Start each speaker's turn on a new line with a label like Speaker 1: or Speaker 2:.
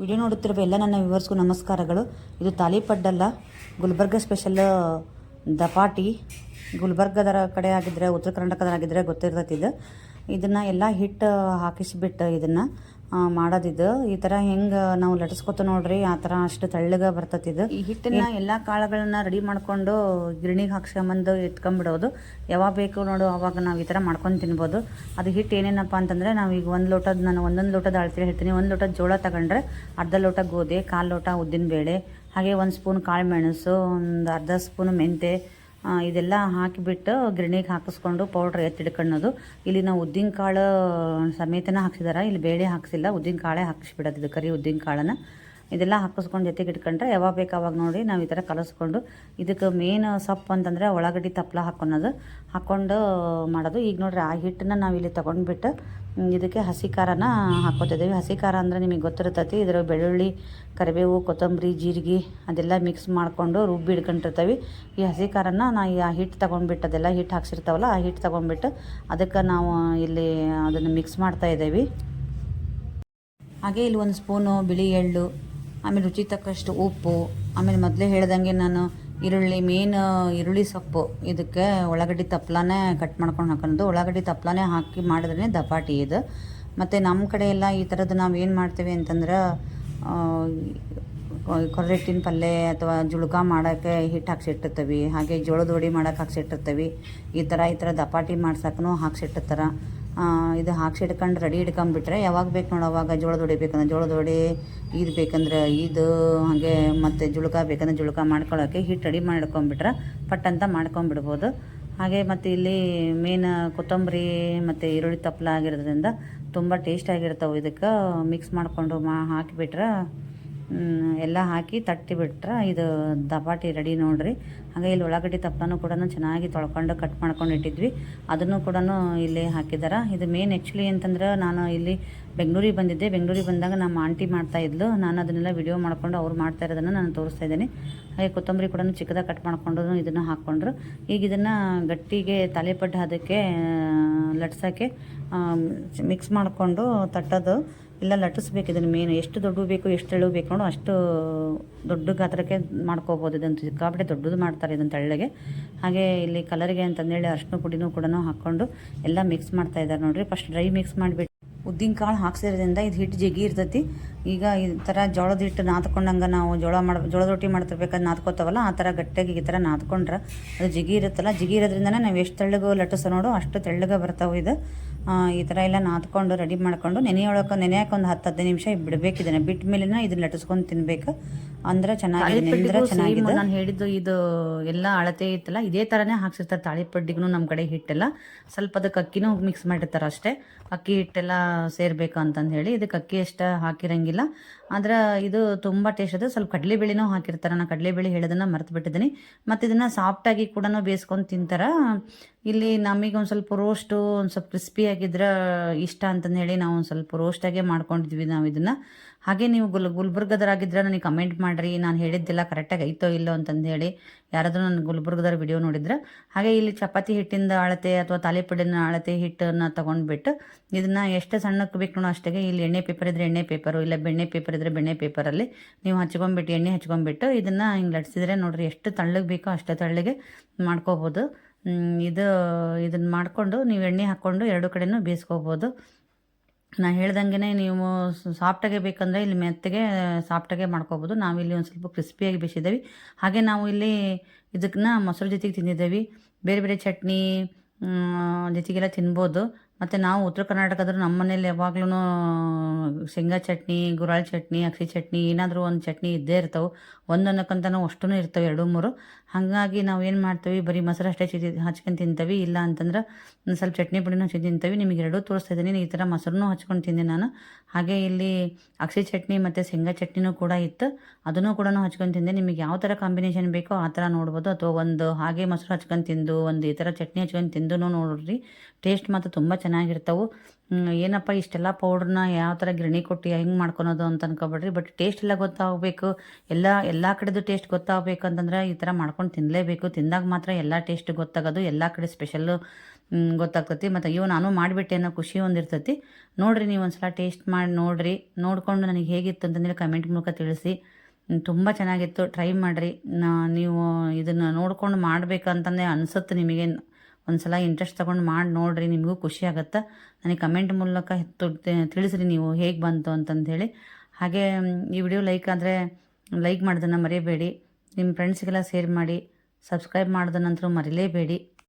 Speaker 1: Video ನೋಡುತ್ತಿರುವ ಎಲ್ಲ ನನ್ನ ವ್ಯೂವರ್ಸ್ಗೂ ನಮಸ್ಕಾರಗಳು. ಇದು ತಾಲಿಪಡ್ಡಲ್ಲ, ಗುಲ್ಬರ್ಗ ಸ್ಪೆಷಲ್ ದಪಾಟಿ ಗುಲ್ಬರ್ಗದರ ಕಡೆ ಆಗಿದ್ದರೆ ಉತ್ತರ ಕರ್ನಾಟಕದಾಗಿದ್ದರೆ ಗೊತ್ತಿರ್ತೈತಿ ಇದು. ಇದನ್ನು ಎಲ್ಲ ಹಿಟ್ಟು ಹಾಕಿಸಿಬಿಟ್ಟು ಇದನ್ನು. ಮಾಡೋದಿದು. ಈ ಥರ ಹೆಂಗೆ ನಾವು ಲಟ್ಸ್ಕೊತ ನೋಡ್ರಿ ಆ ಥರ ಅಷ್ಟು ತೆಳ್ಳಗೆ ಬರ್ತೈತಿ ಇದು. ಈ ಹಿಟ್ಟನ್ನ ಎಲ್ಲ ಕಾಳುಗಳನ್ನ ರೆಡಿ ಮಾಡ್ಕೊಂಡು ಗಿರಣಿಗೆ ಹಾಕ್ಸ್ಕೊಂಬಂದು ಇಟ್ಕೊಂಡ್ಬಿಡೋದು ಯಾವಾಗ ಬೇಕು ನೋಡು ಅವಾಗ ನಾವು ಈ ಥರ ಮಾಡ್ಕೊಂಡು ತಿನ್ಬೋದು. ಅದು ಹಿಟ್ಟು ಏನೇನಪ್ಪ ಅಂತಂದರೆ ನಾವು ಈಗ ಒಂದು ಲೋಟದ ನಾನು ಒಂದೊಂದು ಲೋಟದ ಅಳತೆ ಹೇಳ್ತೀನಿ. ಒಂದು ಲೋಟದ ಜೋಳ ತಗೊಂಡ್ರೆ ಅರ್ಧ ಲೋಟ ಗೋಧಿ ಕಾಲು ಲೋಟ ಉದ್ದಿನಬೇಳೆ ಹಾಗೆ ಒಂದು ಸ್ಪೂನ್ ಕಾಳು ಮೆಣಸು ಒಂದು ಅರ್ಧ ಸ್ಪೂನ್ ಮೆಂತೆ ಇದೆಲ್ಲ ಹಾಕಿಬಿಟ್ಟು ಗಿರಣಿಗೆ ಹಾಕಿಸ್ಕೊಂಡು ಪೌಡ್ರ್ ಎತ್ತಿಡ್ಕೊಳ್ಳೋದು. ಇಲ್ಲಿ ನಾವು ಉದ್ದಿನ ಕಾಳು ಸಮೇತನ ಹಾಕ್ಸಿದಾರೆ? ಇಲ್ಲಿ ಬೇಳೆ ಹಾಕ್ಸಿಲ್ಲ. ಉದ್ದಿನ ಕಾಳೇ ಹಾಕಿಸ್ಬಿಡೋದು ಇದು ಕರಿ ಉದ್ದಿನ ಕಾಳನ್ನು. ಇದೆಲ್ಲ ಹಾಕಿಸ್ಕೊಂಡು ಜೊತೆಗೆ ಇಟ್ಕೊಂಡ್ರೆ ಯಾವಾಗ ಬೇಕು ಅವಾಗ ನೋಡಿ ನಾವು ಈ ಥರ ಕಲಸ್ಕೊಂಡು ಇದಕ್ಕೆ ಮೇನ್ ಸೊಪ್ಪು ಅಂತಂದರೆ ಉಳ್ಳಾಗಡ್ಡಿ ತಪ್ಪಲ ಹಾಕ್ಕೊಳೋದು ಹಾಕ್ಕೊಂಡು ಮಾಡೋದು. ಈಗ ನೋಡ್ರಿ ಆ ಹಿಟ್ಟನ್ನ ನಾವು ಇಲ್ಲಿ ತೊಗೊಂಡ್ಬಿಟ್ಟು ಇದಕ್ಕೆ ಹಸಿ ಖಾರನ ಹಾಕೋತಿದ್ದೀವಿ ಹಸಿ ಖಾರ ಅಂದರೆ ನಿಮಗೆ ಗೊತ್ತಿರ್ತೈತಿ ಇದರ ಬೆಳ್ಳುಳ್ಳಿ, ಕರಿಬೇವು, ಕೊತ್ತಂಬರಿ, ಜೀರಿಗೆ ಅದೆಲ್ಲ ಮಿಕ್ಸ್ ಮಾಡಿಕೊಂಡು ರುಬ್ಬಿ ಇಡ್ಕೊಂಡಿರ್ತೀವಿ ಈ ಹಸಿ ಖಾರನ ಈ ಆ ಹಿಟ್ಟು ತೊಗೊಂಡ್ಬಿಟ್ಟು, ಅದೆಲ್ಲ ಹಿಟ್ಟು ಹಾಕ್ಸಿರ್ತಾವಲ್ಲ, ಆ ಹಿಟ್ಟು ತೊಗೊಂಡ್ಬಿಟ್ಟು ಅದಕ್ಕೆ ನಾವು ಇಲ್ಲಿ ಅದನ್ನು ಮಿಕ್ಸ್ ಮಾಡ್ತಾ ಇದ್ದೀವಿ ಹಾಗೆ ಇಲ್ಲಿ ಒಂದು ಸ್ಪೂನು ಬಿಳಿ ಎಳ್ಳು ಆಮೇಲೆ ರುಚಿ ತಕ್ಕಷ್ಟು ಉಪ್ಪು, ಆಮೇಲೆ ಮೊದಲೇ ಹೇಳ್ದಂಗೆ ನಾನು ಈರುಳ್ಳಿ ಮೇನ್ ಈರುಳ್ಳಿ ಸೊಪ್ಪು. ಇದಕ್ಕೆ ಉಳ್ಳಾಗಡ್ಡಿ ತಪ್ಪಲನೇ ಕಟ್ ಮಾಡ್ಕೊಂಡು ಹಾಕೋದು ಉಳ್ಳಾಗಡ್ಡಿ ತಪ್ಪಲನೇ ಹಾಕಿ ಮಾಡಿದ್ರೆ ದಪಾಟಿ ಇದು. ಮತ್ತು ನಮ್ಮ ಕಡೆ ಎಲ್ಲ ಈ ಥರದ್ದು ನಾವು ಏನು ಮಾಡ್ತೀವಿ ಅಂತಂದ್ರೆ ಕೊರ್ರೆಟ್ಟಿನ ಪಲ್ಯ ಅಥವಾ ಜುಳುಕ ಮಾಡೋಕ್ಕೆ ಹಿಟ್ಟು ಹಾಕ್ಸಿಟ್ಟಿರ್ತೀವಿ. ಹಾಗೆ ಜೋಳದ ವಡಿ ಮಾಡೋಕೆ ಹಾಕ್ಸಿಟ್ಟಿರ್ತೀವಿ. ಈ ಥರ ಈ ಥರ ದಪಾಟಿ ಮಾಡ್ಸೋಕ್ಕೂ ಹಾಕ್ಸಿಟ್ಟಿರ್ತಾರೆ. ಆ, ಹಾಕ್ಸಿ ಇಟ್ಕೊಂಡು ರೆಡಿ ಇಟ್ಕೊಂಡ್ಬಿಟ್ರೆ ಯಾವಾಗ ಬೇಕು ನೋಡಿ ಅವಾಗ ಜೋಳದ ಹೊಡಿ ಬೇಕಂದ್ರೆ ಜೋಳದ ಹೊಡಿ ಇದು ಬೇಕಂದ್ರೆ ಇದು ಹಾಗೆ ಮತ್ತು ಜುಳುಕ ಬೇಕಂದ್ರೆ ಜುಳುಕ ಮಾಡ್ಕೊಳ್ಳೋಕ್ಕೆ ಹಿಟ್ಟು ರೆಡಿ ಮಾಡ್ಕೊಂಬಿಟ್ರೆ ಪಟ್ ಅಂತ ಮಾಡ್ಕೊಂಬಿಡ್ಬೋದು ಹಾಗೆ ಮತ್ತು ಇಲ್ಲಿ ಮೇನ್ ಕೊತ್ತಂಬರಿ ಮತ್ತು ಈರುಳ್ಳಿ ತಪ್ಪಲ ಆಗಿರೋದ್ರಿಂದ ತುಂಬ ಟೇಸ್ಟ್ ಆಗಿರ್ತಾವೆ. ಇದಕ್ಕೆ ಮಿಕ್ಸ್ ಮಾಡಿಕೊಂಡು ಮಾ ಹಾಕಿಬಿಟ್ರೆ ಎಲ್ಲ ಹಾಕಿ ತಟ್ಟಿ ಬಿಟ್ರೆ ಇದು ದಪಾಟಿ ರೆಡಿ ನೋಡ್ರಿ. ಹಾಗೆ ಇಲ್ಲಿ ಉಳ್ಳಾಗಡ್ಡಿ ದಪ್ಪನೂ ಕೂಡ ಚೆನ್ನಾಗಿ ತೊಳ್ಕೊಂಡು ಕಟ್ ಮಾಡ್ಕೊಂಡು ಇಟ್ಟಿದ್ವಿ. ಅದನ್ನು ಕೂಡ ಇಲ್ಲಿ ಹಾಕಿದ್ದಾರೆ ಇದು ಮೇನ್ ಆ್ಯಕ್ಚುಲಿ ಅಂತಂದ್ರೆ ನಾನು ಇಲ್ಲಿ ಬೆಂಗಳೂರಿಗೆ ಬಂದಿದ್ದೆ. ಬೆಂಗಳೂರಿಗೆ ಬಂದಾಗ ನಮ್ಮ ಆಂಟಿ ಮಾಡ್ತಾ ಇದ್ಲು. ನಾನು ಅದನ್ನೆಲ್ಲ ವಿಡಿಯೋ ಮಾಡ್ಕೊಂಡು ಅವ್ರು ಮಾಡ್ತಾ ಇರೋದನ್ನು ನಾನು ತೋರಿಸ್ತಾ ಇದ್ದೀನಿ. ಹಾಗೆ ಕೊತ್ತಂಬರಿ ಕೂಡ ಚಿಕ್ಕದಾಗಿ ಕಟ್ ಮಾಡಿಕೊಂಡು ಇದನ್ನು ಹಾಕ್ಕೊಂಡ್ರು. ಈಗ ಇದನ್ನು ಗಟ್ಟಿಗೆ ತಾಲಿಪಟ್ಟು ಅದಕ್ಕೆ ಲಟ್ಸೋಕ್ಕೆ ಮಿಕ್ಸ್ ಮಾಡಿಕೊಂಡು ತಟ್ಟೋದು. ಇಲ್ಲ, ಲಟ್ಟಿಸ್ಬೇಕು ಇದನ್ನು ಮೇನ್ ಎಷ್ಟು ದೊಡ್ಡ ಬೇಕು, ಎಷ್ಟು ತೆಳು ಬೇಕು ನೋಡು ಅಷ್ಟು ದೊಡ್ಡ ಗಾತ್ರಕ್ಕೆ ಮಾಡ್ಕೋಬೋದು ಇದನ್ನು. ಸಿಕ್ಕಾಪಟ್ಟೆ ದೊಡ್ಡದು ಮಾಡ್ತಾರೆ ಇದನ್ನು ತೆಳ್ಳಗೆ. ಹಾಗೆ ಇಲ್ಲಿ ಕಲರ್ಗೆ ಅಂತಂದೇಳಿ ಅರ್ಶಿನ ಪುಡಿನೂ ಕೂಡ ಹಾಕ್ಕೊಂಡು ಎಲ್ಲ ಮಿಕ್ಸ್ ಮಾಡ್ತಾ ಇದ್ದಾರೆ ನೋಡಿರಿ. ಫಸ್ಟ್ ಡ್ರೈ ಮಿಕ್ಸ್ ಮಾಡಿಬಿಟ್ಟು ಉದ್ದಿನ ಕಾಳು ಹಾಕ್ಸಿರೋದ್ರಿಂದ ಇದು ಹಿಟ್ಟು ಜಿಗಿ ಇರ್ತೈತಿ. ಈಗ ಈ ಥರ ಜೋಳದ ಹಿಟ್ಟು ನಾದ್ಕೊಂಡಂಗೆ ನಾವು ಜೋಳ ಮಾಡಿ, ಜೋಳದ ರೊಟ್ಟಿ ಮಾಡ್ತಿರ್ಬೇಕಾದ್ರೆ ನಾದ್ಕೋತಾವಲ್ಲ, ಆ ಥರ ಗಟ್ಟಿಯಾಗಿ ಈ ಥರ ನಾದ್ಕೊಂಡ್ರೆ ಅದು ಜಿಗಿ ಇರುತ್ತಲ್ಲ ಜಿಗಿ ಇರೋದ್ರಿಂದನೇ ನಾವು ಎಷ್ಟು ತೆಳ್ಳಗೆ ಲಟ್ಟಿಸೋ ನೋಡು ಅಷ್ಟು ತೆಳ್ಳಗೆ ಬರ್ತಾವೆ ಇದು. ಈ ಥರ ಎಲ್ಲ ನಾದ್ಕೊಂಡು ರೆಡಿ ಮಾಡ್ಕೊಂಡು ನೆನೆಯೊಳಕ್ಕೆ ನೆನೆಯಕ್ಕೆ ಒಂದು ಹತ್ತು ಹದಿನೈದು ನಿಮಿಷ ಬಿಡಬೇಕು ಇದನ್ನು ಬಿಟ್ಟ ಮೇಲೆ ಇದನ್ನ ಲಟ್ಟಿಸ್ಕೊಂಡು ತಿನ್ಬೇಕು. ಅಂದ್ರೆ ಚೆನ್ನಾಗಿ ನೆಂದ್ರೆ ಚೆನ್ನಾಗಿದೆ. ನಾನು ಹೇಳಿದ್ದು ಇದು ಎಲ್ಲ ಅಳತೆ ಇತ್ತಲ್ಲ ಇದೇ ಥರನೇ ಹಾಕ್ಸಿರ್ತಾರೆ ತಾಳಿಪಡ್ಡಿಗೂ ನಮ್ಮ ಕಡೆ ಹಿಟ್ಟೆಲ್ಲ. ಸ್ವಲ್ಪ ಅದಕ್ಕೆ ಅಕ್ಕಿನೂ ಮಿಕ್ಸ್ ಮಾಡಿರ್ತಾರೆ ಅಷ್ಟೇ. ಅಕ್ಕಿ ಹಿಟ್ಟೆಲ್ಲ ಸೇರ್ಬೇಕು ಅಂತಂದು ಹೇಳಿ ಇದಕ್ಕೆ ಅಕ್ಕಿ ಅಷ್ಟು ಹಾಕಿರಂಗಿಲ್ಲ. ಆದ್ರೆ ಇದು ತುಂಬ ಟೇಸ್ಟ್ ಅದು. ಸ್ವಲ್ಪ ಕಡಲೆಬೇಳೆನೂ ಹಾಕಿರ್ತಾರೆ. ನಾನು ಕಡಲೆಬೇಳೆ ಹೇಳೋದನ್ನ ಮರ್ತು ಬಿಟ್ಟಿದ್ದೀನಿ ಮತ್ತು ಇದನ್ನು ಸಾಫ್ಟಾಗಿ ಕೂಡ ಬೇಯಿಸ್ಕೊಂಡು ತಿಂತಾರೆ. ಇಲ್ಲಿ ನಮಗೆ ಒಂದು ಸ್ವಲ್ಪ ರೋಸ್ಟು ಒಂದು ಸ್ವಲ್ಪ ಕ್ರಿಸ್ಪಿ ಆಗಿದ್ರೆ ಇಷ್ಟ ಅಂತಂದು ಹೇಳಿ ನಾವು ಒಂದು ಸ್ವಲ್ಪ ರೋಸ್ಟಾಗೆ ಮಾಡ್ಕೊಂಡಿದ್ವಿ ನಾವು ಇದನ್ನು. ಹಾಗೆ ನೀವು ಗುಲ್ ಗುಲ್ಬರ್ಗದರಾಗಿದ್ದರೆ ನನಗೆ ಕಮೆಂಟ್ ಮಾಡಿರಿ, ನಾನು ಹೇಳಿದ್ದೆಲ್ಲ ಕರೆಕ್ಟಾಗಿ ಐತೋ ಇಲ್ಲೋ ಅಂತಂದು ಹೇಳಿ ಯಾರಾದರೂ ನನ್ನ ಗುಲ್ಬರ್ಗದರ ವಿಡಿಯೋ ನೋಡಿದ್ರೆ. ಹಾಗೆ ಇಲ್ಲಿ ಚಪಾತಿ ಹಿಟ್ಟಿಂದ ಅಳತೆ ಅಥವಾ ತಾಲಿಪಡಿನ ಅಳತೆ ಹಿಟ್ಟನ್ನು ತೊಗೊಂಡ್ಬಿಟ್ಟು ಇದನ್ನು ಎಷ್ಟು ಸಣ್ಣಕ್ಕೆ ಬೇಕು ನೋಡೋ ಅಷ್ಟೇ ಇಲ್ಲಿ ಎಣ್ಣೆ ಪೇಪರ್ ಇದ್ದರೆ ಎಣ್ಣೆ ಪೇಪರು ಇಲ್ಲ ಬೆಣ್ಣೆ ಪೇಪರ್ ಇದ್ದರೆ ಬೆಣ್ಣೆ ಪೇಪರಲ್ಲಿ ನೀವು ಹಚ್ಕೊಂಬಿಟ್ಟು ಎಣ್ಣೆ ಹಚ್ಕೊಂಬಿಟ್ಟು ಇದನ್ನು ಹಿಂಗೆ ಲಟ್ಸಿದ್ರೆ ನೋಡಿರಿ ಎಷ್ಟು ತಳ್ಳಗೆ ಬೇಕೋ ಅಷ್ಟು ತಳ್ಳಗೆ ಮಾಡ್ಕೋಬೋದು. ಇದು ಇದನ್ನು ಮಾಡಿಕೊಂಡು ನೀವು ಎಣ್ಣೆ ಹಾಕ್ಕೊಂಡು ಎರಡು ಕಡೆನೂ ಬೇಯಿಸ್ಕೋಬೋದು. ನಾನು ಹೇಳ್ದಂಗೆ ನೀವು ಸಾಫ್ಟಾಗೆ ಬೇಕಂದರೆ ಇಲ್ಲಿ ಮೆತ್ತಗೆ ಸಾಫ್ಟಾಗೆ ಮಾಡ್ಕೋಬೋದು. ನಾವಿಲ್ಲಿ ಒಂದು ಸ್ವಲ್ಪ ಕ್ರಿಸ್ಪಿಯಾಗಿ ಬೇಯಿಸಿದ್ದೀವಿ. ಹಾಗೆ ನಾವು ಇಲ್ಲಿ ಇದಕ್ಕನ್ನ ಮೊಸರು ಜೊತೆಗೆ ತಿಂದಿದ್ದೇವೆ. ಬೇರೆ ಬೇರೆ ಚಟ್ನಿ ಜೊತೆಗೆಲ್ಲ ತಿನ್ಬೋದು. ಮತ್ತು ನಾವು ಉತ್ತರ ಕರ್ನಾಟಕದ್ರು ನಮ್ಮ ಮನೇಲಿ ಯಾವಾಗ್ಲೂ ಶೇಂಗಾ ಚಟ್ನಿ ಗುರಾಳ್ ಚಟ್ನಿ ಅಕ್ಷಿ ಚಟ್ನಿ, ಏನಾದರೂ ಒಂದು ಚಟ್ನಿ ಇದ್ದೇ ಇರ್ತವೆ. ಒಂದೊಂದಕ್ಕಂತನೂ ಅಷ್ಟೂ ಇರ್ತವೆ ಎರಡು ಮೂರು. ಹಾಗಾಗಿ ನಾವು ಏನು ಮಾಡ್ತೀವಿ, ಬರೀ ಮೊಸರು ಅಷ್ಟೇ ಚಿ ಹಚ್ಕೊಂಡು ತಿಂತೀವಿ, ಇಲ್ಲ ಅಂತಂದ್ರೆ ಸ್ವಲ್ಪ ಚಟ್ನಿ ಪುಡಿನೂ ಹಚ್ಚಿ ತಿಂತೀವಿ. ನಿಮಗೆ ಎರಡೂ ತೋರಿಸ್ತಾ ಇದ್ದೀನಿ, ಈ ಥರ ಮೊಸರನ್ನೂ ಹಚ್ಕೊಂಡು ತಿಂದೆ ನಾನು. ಹಾಗೆ ಇಲ್ಲಿ ಅಕ್ಷಿ ಚಟ್ನಿ ಮತ್ತು ಶೇಂಗಾ ಚಟ್ನಿನೂ ಕೂಡ ಇತ್ತು. ಅದನ್ನು ಕೂಡ ಹಚ್ಕೊಂಡು ತಿಂದೆ. ನಿಮಗೆ ಯಾವ ಥರ ಕಾಂಬಿನೇಷನ್ ಬೇಕೋ ಆ ಥರ ನೋಡ್ಬೋದು. ಅಥವಾ ಒಂದು ಹಾಗೆ ಮೊಸರು ಹಚ್ಕೊಂಡು ತಿಂದು, ಒಂದು ಈ ಥರ ಚಟ್ನಿ ಹಚ್ಕೊಂಡು ತಿಂದು ನೋಡ್ರಿ. ಟೇಸ್ಟ್ ಮಾತ್ರ ತುಂಬ ಚೆನ್ನಾಗಿರ್ತಾವೆ. ಏನಪ್ಪ ಇಷ್ಟೆಲ್ಲ ಪೌಡ್ರನ್ನ ಯಾವ ಥರ ಗಿರಣಿ ಕೊಟ್ಟು ಹೆಂಗೆ ಮಾಡ್ಕೊಳೋದು ಅಂತ ಅನ್ಕೊಬೇಡ್ರಿ. ಬಟ್ ಟೇಸ್ಟ್ ಎಲ್ಲ ಗೊತ್ತಾಗಬೇಕು. ಎಲ್ಲ ಎಲ್ಲ ಕಡೆದು ಟೇಸ್ಟ್ ಗೊತ್ತಾಗಬೇಕು ಅಂತಂದ್ರೆ ಈ ಥರ ಮಾಡ್ಕೊಂಡು ತಿನ್ನಲೇಬೇಕು ತಿಂದಾಗ ಮಾತ್ರ ಎಲ್ಲ ಟೇಸ್ಟ್ ಗೊತ್ತಾಗೋದು. ಎಲ್ಲ ಕಡೆ ಸ್ಪೆಷಲ್ಲು ಗೊತ್ತಾಗ್ತೈತಿ. ಮತ್ತು ಅಯ್ಯೋ, ನಾನು ಮಾಡಿಬಿಟ್ಟೆ ಅನ್ನೋ ಖುಷಿ ಒಂದಿರ್ತೈತಿ ನೋಡಿರಿ ನೀವು ಒಂದು ಸಲ ಟೇಸ್ಟ್ ಮಾಡಿ ನೋಡಿರಿ. ನೋಡಿಕೊಂಡು ನನಗೆ ಹೇಗಿತ್ತು ಅಂತಂದೇಳಿ ಕಮೆಂಟ್ ಮೂಲಕ ತಿಳಿಸಿ. ತುಂಬ ಚೆನ್ನಾಗಿತ್ತು. ಟ್ರೈ ಮಾಡಿರಿ. ನೀವು ಇದನ್ನು ನೋಡ್ಕೊಂಡು ಮಾಡಬೇಕಂತಂದೇ ಅನಿಸುತ್ತೆ ನಿಮಗೆ. ಒಂದ್ಸಲ ಇಂಟ್ರೆಸ್ಟ್ ತೊಗೊಂಡು ಮಾಡಿ ನೋಡಿರಿ, ನಿಮಗೂ ಖುಷಿ ಆಗುತ್ತೆ. ನನಗೆ ಕಮೆಂಟ್ ಮೂಲಕ ತಿಳಿಸ್ರಿ ನೀವು ಹೇಗೆ ಬಂತು ಅಂತಂದೇಳಿ ಹಾಗೆ ಈ ವಿಡಿಯೋ ಲೈಕ್ ಆದರೆ ಲೈಕ್ ಮಾಡೋದನ್ನು ಮರೆಯಬೇಡಿ ನಿಮ್ಮ ಫ್ರೆಂಡ್ಸ್ಗೆಲ್ಲ ಶೇರ್ ಮಾಡಿ ಸಬ್ಸ್ಕ್ರೈಬ್ ಮಾಡೋದನ್ನಂತರೂ ಮರಿಲೇಬೇಡಿ.